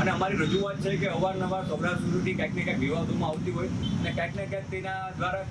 અને અમારી રજૂઆત છે કે અવારનવાર સૌરાષ્ટ્ર સુધી ક્યાંક ને ક્યાંક વિવાદોમાં આવતી હોય અને ક્યાંક ને ક્યાંક તેના દ્વારા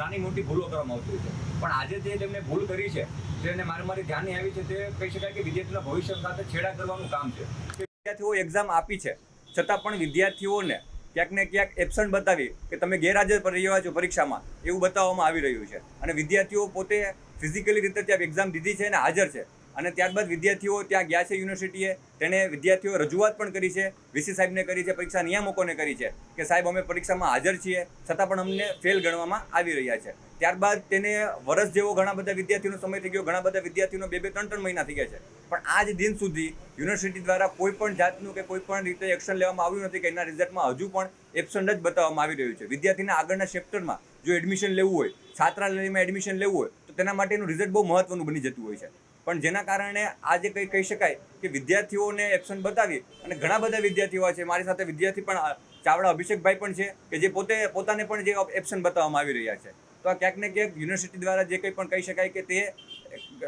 નાની મોટી ભૂલો કરવામાં આવતી હોય છે. પણ આજે જે તેમને ભૂલ કરી છે, જેને મારે મારી ધ્યાને આવી છે, તે કહી શકાય કે વિદ્યાર્થીના ભવિષ્ય સાથે છેડા કરવાનું કામ છે. વિદ્યાર્થીઓ એક્ઝામ આપી છે, છતાં પણ વિદ્યાર્થીઓને ક્યાંક ને ક્યાંક એબસન્ટ બતાવી કે તમે ગેરહાજર રહ્યા છો પરીક્ષામાં, એવું બતાવવામાં આવી રહ્યું છે. અને વિદ્યાર્થીઓ પોતે ફિઝિકલી રીતે ત્યાં એક્ઝામ દીધી છે અને હાજર છે. અને ત્યારબાદ વિદ્યાર્થીઓ ત્યાં ગયા છે યુનિવર્સિટીએ. તેણે વિદ્યાર્થીઓ રજૂઆત પણ કરી છે, વીસી સાહેબને કરી છે, પરીક્ષા નિયામકોને કરી છે કે સાહેબ, અમે પરીક્ષામાં હાજર છીએ, છતાં પણ અમને ફેલ ગણવામાં આવી રહ્યા છે. ત્યારબાદ તેને વર્ષ જેવો ઘણા બધા વિદ્યાર્થીનો સમય થઈ ગયો, ઘણા બધા વિદ્યાર્થીઓનો બે બે, ત્રણ ત્રણ મહિના થઈ ગયા છે. પણ આજ દિન સુધી યુનિવર્સિટી દ્વારા કોઈ પણ જાતનું કે કોઈ પણ રીતે એક્શન લેવામાં આવ્યું નથી કે એના રિઝલ્ટમાં હજુ પણ એબસન્ટ જ બતાવવામાં આવી રહ્યું છે. વિદ્યાર્થીના આગળના ચેપ્ટરમાં જો એડમિશન લેવું હોય, છાત્રાલયમાં એડમિશન લેવું હોય, તો તેના માટેનું રિઝલ્ટ બહુ મહત્વનું બની જતું હોય છે. પણ જેના કારણે આજે કંઈ કહી શકાય કે વિદ્યાર્થીઓને એબસન્ટ બતાવી અને ઘણા બધા વિદ્યાર્થીઓ છે. મારી સાથે વિદ્યાર્થી પણ ચાવડા અભિષેકભાઈ પણ છે કે જે પોતે, પોતાને પણ જે એબસન્ટ બતાવવામાં આવી રહ્યા છે. તો આ ક્યાંક ને ક્યાંક યુનિવર્સિટી દ્વારા જે કંઈ પણ કહી શકાય કે તે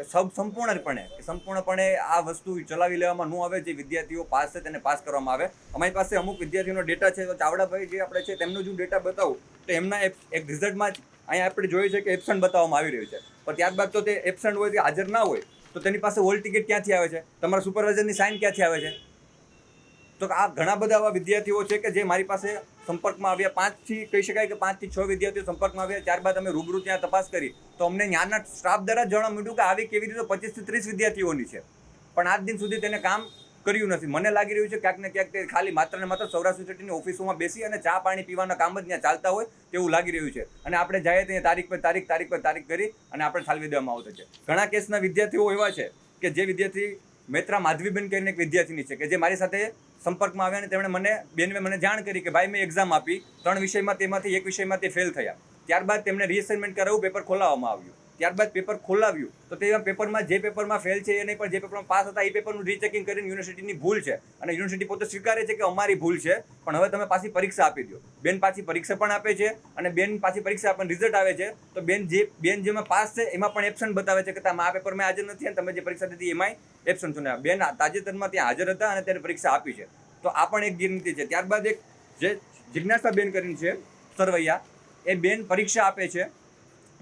સબ, સંપૂર્ણપણે સંપૂર્ણપણે આ વસ્તુ ચલાવી લેવામાં ન આવે, જે વિદ્યાર્થીઓ પાસ છે તેને પાસ કરવામાં આવે. અમારી પાસે અમુક વિદ્યાર્થીઓનો ડેટા છે. તો ચાવડાભાઈ જે આપણે છે તેમનો જો ડેટા બતાવું, તો એમના એક રિઝલ્ટમાં જ અહીંયા આપણે જોઈએ છે કે એબસન્ટ બતાવવામાં આવી રહ્યું છે. પણ ત્યારબાદ તો તે એબસન્ટ હોય તે હાજર ના હોય તો તેની પાસે હોલ ટિકિટ ક્યાંથી આવે છે? તમારા સુપરવાઇઝરની સાઇન ક્યાંથી આવે છે? તો આ ઘણા બધા એવા વિદ્યાર્થીઓ છે કે જે મારી પાસે સંપર્કમાં આવ્યા. પાંચથી કહી શકાય કે પાંચથી છ વિદ્યાર્થીઓ સંપર્કમાં આવ્યા. ત્યારબાદ અમે રૂબરૂ ત્યાં તપાસ કરી. તો અમને જ્ઞાનના સ્ટાફ દ્વારા જાણવા મળ્યું કે આવી કેવી રીતે પચીસથી ત્રીસ વિદ્યાર્થીઓની છે. પણ આજ દિન સુધી તેને કામ કર્યું નથી. મને લાગી રહ્યું છે ક્યાંક ને ક્યાંક તે ખાલી માત્ર ને માત્ર સૌરાષ્ટ્ર યુનિવર્સિટીની ઓફિસોમાં બેસી અને ચા પાણી પીવાના કામ જ ત્યાં ચાલતા હોય તેવું લાગી રહ્યું છે. અને આપણે જાય ત્યાં તારીખ પર તારીખ તારીખ પર તારીખ કરી અને આપણે ઠાલવી દેવામાં આવતો છે. ઘણા કેસના વિદ્યાર્થીઓ એવા છે કે જે વિદ્યાર્થી મૈત્રા માધવીબેન કરીને એક વિદ્યાર્થીની છે કે જે મારી સાથે સંપર્કમાં આવ્યા અને તેમણે મને, બેનવે મને જાણ કરી કે ભાઈ મેં એક્ઝામ આપી, ત્રણ વિષયમાં તેમાંથી એક વિષયમાં તે ફેલ થયા. ત્યારબાદ તેમણે રીઅસાઇનમેન્ટ કરાવવું પેપર ખોલાવવામાં આવ્યું. ત્યારબાદ પેપર ખોલાવ્યું. તો તે પેપરમાં જે પેપરમાં ફેલ છે એ નહીં, પણ જે પેપરમાં પાસ હતા એ પેપરનું રીચેકિંગ કરીને યુનિવર્સિટીની ભૂલ છે. અને યુનિવર્સિટી પોતે સ્વીકારે છે કે અમારી ભૂલ છે, પણ હવે તમે પાછી પરીક્ષા આપી દો. બેન પાછી પરીક્ષા પણ આપે છે અને બેન પાછી પરીક્ષા આપણને રિઝલ્ટ આવે છે. તો બેન જે, બેન જેમાં પાસ છે એમાં પણ એબસન્ટ બતાવે છે કે તમે આ પેપરમાં હાજર નથી અને તમે જે પરીક્ષા દીધી એમાંય એબસન્ટ છો. ને બેન તાજેતરમાં ત્યાં હાજર હતા અને ત્યારે પરીક્ષા આપી છે. તો આ પણ એક ગેરનીતિ છે. ત્યારબાદ એક જે જિજ્ઞાસા બેન કરીને છે, સરવૈયા, એ બેન પરીક્ષા આપે છે.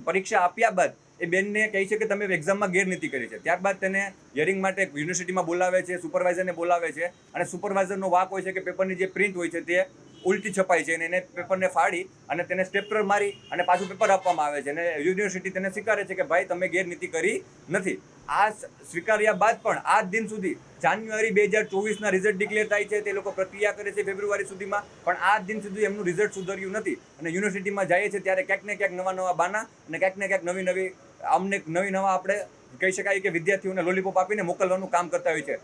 પરીક્ષા આપ્યા બાદ એ બેનને કહે છે કે તમે એક્ઝામમાં ગેરનીતિ કરી છે. ત્યારબાદ તેને હિયરિંગ માટે યુનિવર્સિટીમાં બોલાવે છે સુપરવાઇઝરને બોલાવે છે અને સુપરવાઇઝરનો વાક હોય છે કે પેપરની જે પ્રિન્ટ હોય છે તે ઉલટી છપાય છે અને એને પેપરને ફાડી અને તેને સ્ટેપ્ટર મારી અને પાછું પેપર આપવામાં આવે છે અને યુનિવર્સિટી તેને સ્વીકારે છે કે ભાઈ, તમે ગેરનીતિ કરી નથી. આ સ્વીકાર્યા બાદ પણ આ દિન સુધી જાન્યુઆરી બે હજાર ચોવીસના રિઝલ્ટ ડિક્લેર થાય છે તે લોકો પ્રક્રિયા કરે છે ફેબ્રુઆરી સુધીમાં, પણ આ દિન સુધી એમનું રિઝલ્ટ સુધર્યું નથી. અને યુનિવર્સિટીમાં જાય છે ત્યારે ક્યાંક ને ક્યાંક નવા નવા બાના અને ક્યાંક ને ક્યાંક નવી નવી અમને નવી નવા આપણે કહી શકાય કે વિદ્યાર્થીઓને લોલીપોપ આપીને મોકલવાનું કામ કરતા હોય છે.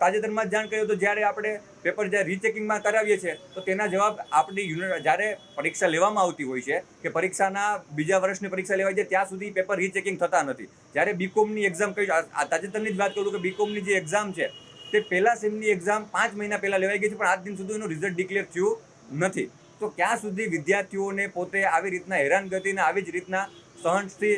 તાજેતરમાં જ જાણ કર્યું તો જ્યારે આપણે પેપર જ્યારે રીચેકિંગમાં કરાવીએ છીએ, તો તેના જવાબ આપણી જ્યારે પરીક્ષા લેવામાં આવતી હોય છે, કે પરીક્ષાના બીજા વર્ષની પરીક્ષા લેવાય છે, ત્યાં સુધી પેપર રીચેકિંગ થતા નથી. જ્યારે બીકોમની એક્ઝામ કહી તાજેતરની જ વાત કરું કે બીકોમની જે એક્ઝામ છે, તે પહેલા સેમની એક્ઝામ પાંચ મહિના પહેલા લેવાઈ ગઈ છે, પણ આજ દિન સુધી એનું રિઝલ્ટ ડિક્લેર થયું નથી. તો ક્યાં સુધી વિદ્યાર્થીઓને પોતે આવી રીતના હેરાનગતિને, આવી જ રીતના સહનથી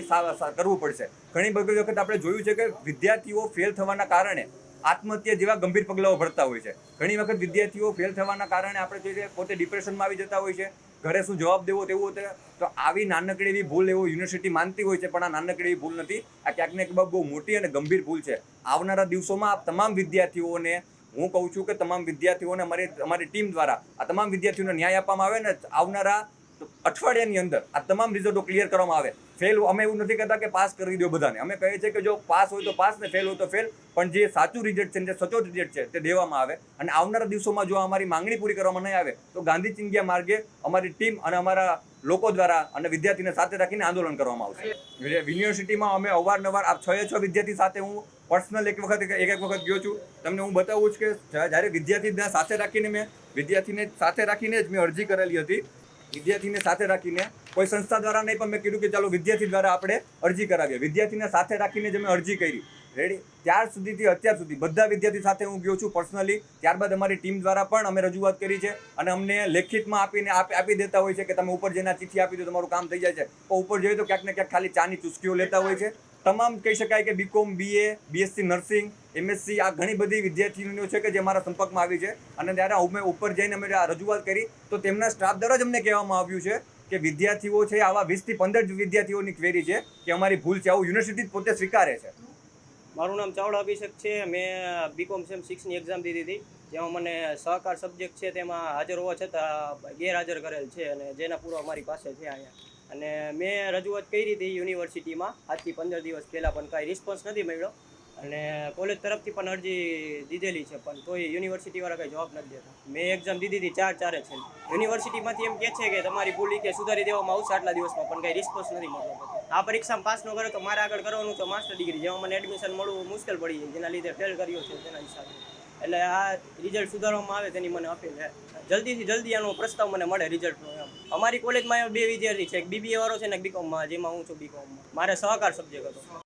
કરવું પડશે. ઘણી બધી વખત આપણે જોયું છે કે વિદ્યાર્થીઓ ફેલ થવાના કારણે આત્મહત્યા જેવા ગંભીર પગલાઓ ભરતા હોય છે. ઘણી વખત વિદ્યાર્થીઓ ફેલ થવાના કારણે આપણે જોઈએ પોતે ડિપ્રેશનમાં આવી જતા હોય છે. ઘરે શું જવાબ દેવો તેવું હોય તો આવી નાનકડી એવી ભૂલ એવો યુનિવર્સિટી માનતી હોય છે, પણ આ નાનકડી એવી ભૂલ નથી. આ ક્યાંક ને ક્યાંક બહુ મોટી અને ગંભીર ભૂલ છે. આવનારા દિવસોમાં આ તમામ વિદ્યાર્થીઓને હું કહું છું કે તમામ વિદ્યાર્થીઓને અમારી અમારી ટીમ દ્વારા આ તમામ વિદ્યાર્થીઓને ન્યાય આપવામાં આવે ને આવનારા અઠવાડિયાની અંદર આ તમામ રિઝલ્ટો ક્લિયર કરવામાં આવે. ફેલ અમે એવું નથી કહેતા કે પાસ કરી દો બધાને. અમે કહીએ છીએ કે જો પાસ હોય તો પાસ ને ફેલ હોય તો ફેલ પણ જે સાચું રિઝલ્ટ છે જે સચોટ રિઝલ્ટ છે તે દેવામાં આવે. અને આવનારા દિવસોમાં જો અમારી માંગણી પૂરી કરવામાં નહીં આવે, તો ગાંધી ચિંગ્યા માર્ગે અમારી ટીમ અને અમારા લોકો દ્વારા અને વિદ્યાર્થીને સાથે રાખીને આંદોલન કરવામાં આવશે. યુનિવર્સિટીમાં અમે અવારનવાર આ છ છ વિદ્યાર્થી સાથે હું પર્સનલ એક વખત, એક એક વખત ગયો છું. તમને હું બતાવું છું કે જ્યા- જ્યારે વિદ્યાર્થીને સાથે રાખીને મેં, વિદ્યાર્થીને સાથે રાખીને જ મેં અરજી કરેલી હતી. વિદ્યાર્થીને સાથે રાખીને, કોઈ સંસ્થા દ્વારા નહીં, પણ મેં કીધું કે ચાલો વિદ્યાર્થી દ્વારા આપણે અરજી કરાવીએ. વિદ્યાર્થીને સાથે રાખીને જે મેં અરજી કરી. રેડી ત્યાર સુધીથી અત્યાર સુધી બધા વિદ્યાર્થી સાથે હું ગયો છું પર્સનલી ત્યારબાદ અમારી ટીમ દ્વારા પણ અમે રજૂઆત કરી છે અને અમને લેખિતમાં આપીને આપી દેતા હોય છે કે તમે ઉપર જઈને ચિઠ્ઠી આપી દો, તમારું કામ થઈ જાય છે. પણ ઉપર જઈએ તો ક્યાંક ને ક્યાંક ખાલી ચાની ચુસ્કીઓ લેતા હોય છે. તમામ કહી શકાય કે B Com BA BSc nursing MSc આ ઘણી બધી વિદ્યાર્થીનીઓ છે કે જે મારા સંપર્કમાં આવી છે. અને ત્યારે અમે ઉપર જઈને અમે આ રજૂઆત કરી, તો તેમના સ્ટાફ દ્વારા જ અમને કહેવામાં આવ્યું છે કે વિદ્યાર્થીઓ છે, આવા વીસથી પંદર વિદ્યાર્થીઓની ક્વેરી છે કે અમારી ભૂલ છે. આવું યુનિવર્સિટી પોતે સ્વીકારે છે. મારું નામ ચાવડા અભિષેક છે. મેં બીકોમ સેમ સિક્સની એક્ઝામ દીધી હતી. જેમાં મને સહકાર સબ્જેક્ટ છે તેમાં હાજર હોવા છતાં ગેરહાજર કરેલ છે અને જેના પૂરો મારી પાસે છે અહીંયા. અને મેં રજૂઆત કરી હતી યુનિવર્સિટીમાં. આજથી પંદર દિવસ પહેલાં પણ કાંઈ રિસ્પોન્સ નથી મળ્યો. અને કોલેજ તરફથી પણ અરજી દીધેલી છે, પણ તોય યુનિવર્સિટીવાળા કંઈ જવાબ નથી દેતા. મેં એક્ઝામ દીધી હતી ચાર ચારે છે. યુનિવર્સિટીમાંથી એમ કહે છે કે તમારી ભૂલી કે સુધારી દેવામાં આવશે આટલા દિવસમાં, પણ કંઈ રિસ્પોન્સ નથી મળતો. આ પરીક્ષામાં પાસ ન કરો તો મારે આગળ કરવાનું તો માસ્ટર ડિગ્રી જેમાં મને એડમિશન મળવું મુશ્કેલ પડી જાય જેના લીધે ફેલ કર્યો છે, તેના હિસાબે. એટલે આ રિઝલ્ટ સુધારવામાં આવે તેની મને અપીલ છે. જલ્દીથી જલ્દી આનો પ્રસ્તાવ મને મળે રિઝલ્ટનો એમ. અમારી કોલેજમાં બે વિદ્યાર્થી છે. એક બીબીએ વાળો છે ને એક બીકોમમાં જેમાં હું છું બીકોમમાં મારે સહકાર સબ્જેક્ટ હતો.